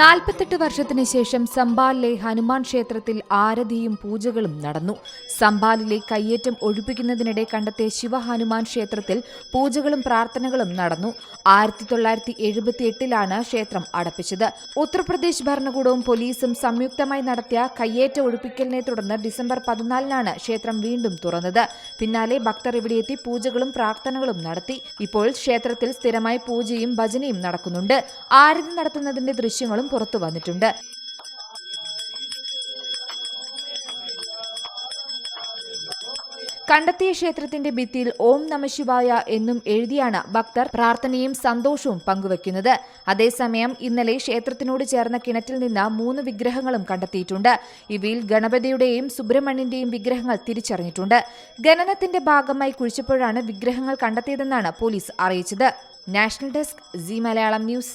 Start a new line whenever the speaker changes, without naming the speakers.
നാൽപ്പത്തെട്ട് വർഷത്തിന് ശേഷം സമ്പാലിലെ ഹനുമാൻ ക്ഷേത്രത്തിൽ ആരതിയും പൂജകളും നടന്നു. സമ്പാലിലെ കയ്യേറ്റം ഒഴിപ്പിക്കുന്നതിനിടെ കണ്ടെത്തിയ ശിവഹനുമാൻ ക്ഷേത്രത്തിൽ പൂജകളും പ്രാർത്ഥനകളും നടന്നു. ആയിരത്തി തൊള്ളായിരത്തി എഴുപത്തിയെട്ടിലാണ് ക്ഷേത്രം അടപ്പിച്ചത്. ഉത്തർപ്രദേശ് ഭരണകൂടവും പോലീസും സംയുക്തമായി നടത്തിയ കയ്യേറ്റ ഒഴിപ്പിക്കലിനെ തുടർന്ന് ഡിസംബർ പതിനാലിനാണ് ക്ഷേത്രം വീണ്ടും തുറന്നത്. പിന്നാലെ ഭക്തർ ഇവിടെയെത്തി പൂജകളും പ്രാർത്ഥനകളും നടത്തി. ഇപ്പോൾ ക്ഷേത്രത്തിൽ സ്ഥിരമായി പൂജയും ഭജനയും നടക്കുന്നുണ്ട്. ആരതി നടത്തുന്നതിന്റെ ദൃശ്യങ്ങളും പുറത്തു വന്നിട്ടുണ്ട്. കണ്ടെത്തിയ ക്ഷേത്രത്തിന്റെ ഭിത്തിയിൽ ഓം നമശിവായ എന്നും എഴുതിയാണ് ഭക്തർ പ്രാർത്ഥനയും സന്തോഷവും പങ്കുവയ്ക്കുന്നത്. അതേസമയം ഇന്നലെ ക്ഷേത്രത്തിനോട് ചേർന്ന കിണറ്റിൽ നിന്ന് മൂന്ന് വിഗ്രഹങ്ങളും കണ്ടെത്തിയിട്ടുണ്ട്. ഇവയിൽ ഗണപതിയുടെയും സുബ്രഹ്മണ്യന്റെയും വിഗ്രഹങ്ങൾ തിരിച്ചറിഞ്ഞിട്ടുണ്ട്. ഖനനത്തിന്റെ ഭാഗമായി കുഴിച്ചപ്പോഴാണ് വിഗ്രഹങ്ങൾ കണ്ടെത്തിയതെന്നാണ് പോലീസ് അറിയിച്ചത്. National desk C Malayalam news